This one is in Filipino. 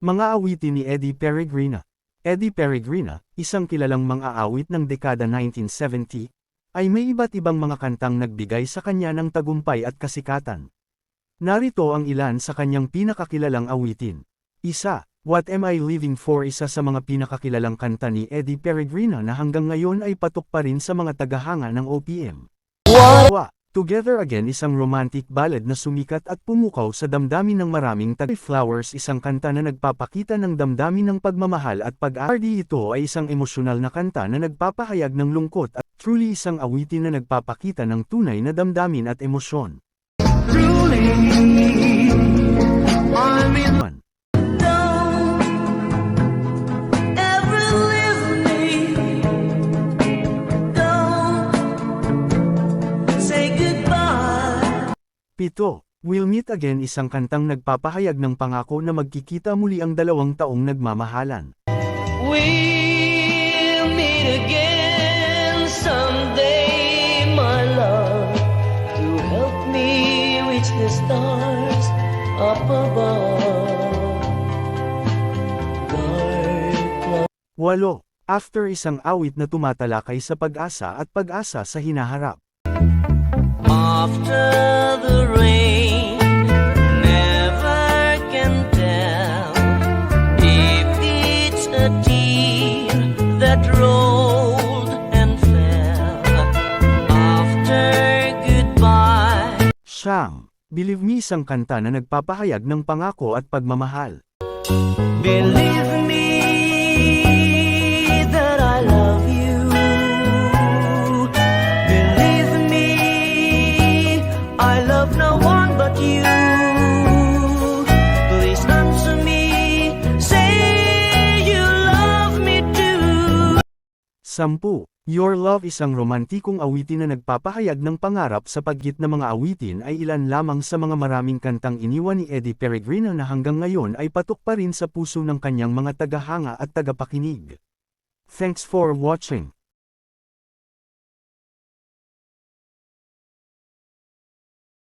Mga awitin ni Eddie Peregrina Eddie Peregrina, isang kilalang mang-aawit ng dekada 1970, ay may iba't ibang mga kantang nagbigay sa kanya ng tagumpay at kasikatan. Narito ang ilan sa kanyang pinakakilalang awitin. Isa, What Am I Living For isa sa mga pinakakilalang kanta ni Eddie Peregrina na hanggang ngayon ay patok pa rin sa mga tagahanga ng OPM. Dalawa, Together Again isang romantic ballad na sumikat at pumukaw sa damdamin ng maraming tag Flowers isang kanta na nagpapakita ng damdamin ng pagmamahal at pag-ardi ito ay isang emosyonal na kanta na nagpapahayag ng lungkot at truly isang awitin na nagpapakita ng tunay na damdamin at emosyon. One. Ever Pito, We'll Meet Again isang kantang nagpapahayag ng pangako na magkikita muli ang dalawang taong nagmamahalan. We'll meet again someday, my love, to help me reach the stars up above. Walo, After isang awit na tumatalakay sa pag-asa at pag-asa sa hinaharap. After the rain, never can tell if it's a tear that rolled and fell. After goodbye, Siyang, Believe Me isang kanta na nagpapahayag ng pangako at pagmamahal. believe love no one but you. Please answer me, say you love me too. Sampu, Your Love isang romantikong awitin na nagpapahayag ng pangarap sa paggit na mga awitin ay ilan lamang sa mga maraming kantang iniwan ni Eddie Peregrino na hanggang ngayon ay patok pa rin sa puso ng kanyang mga tagahanga at tagapakinig. Thanks for watching.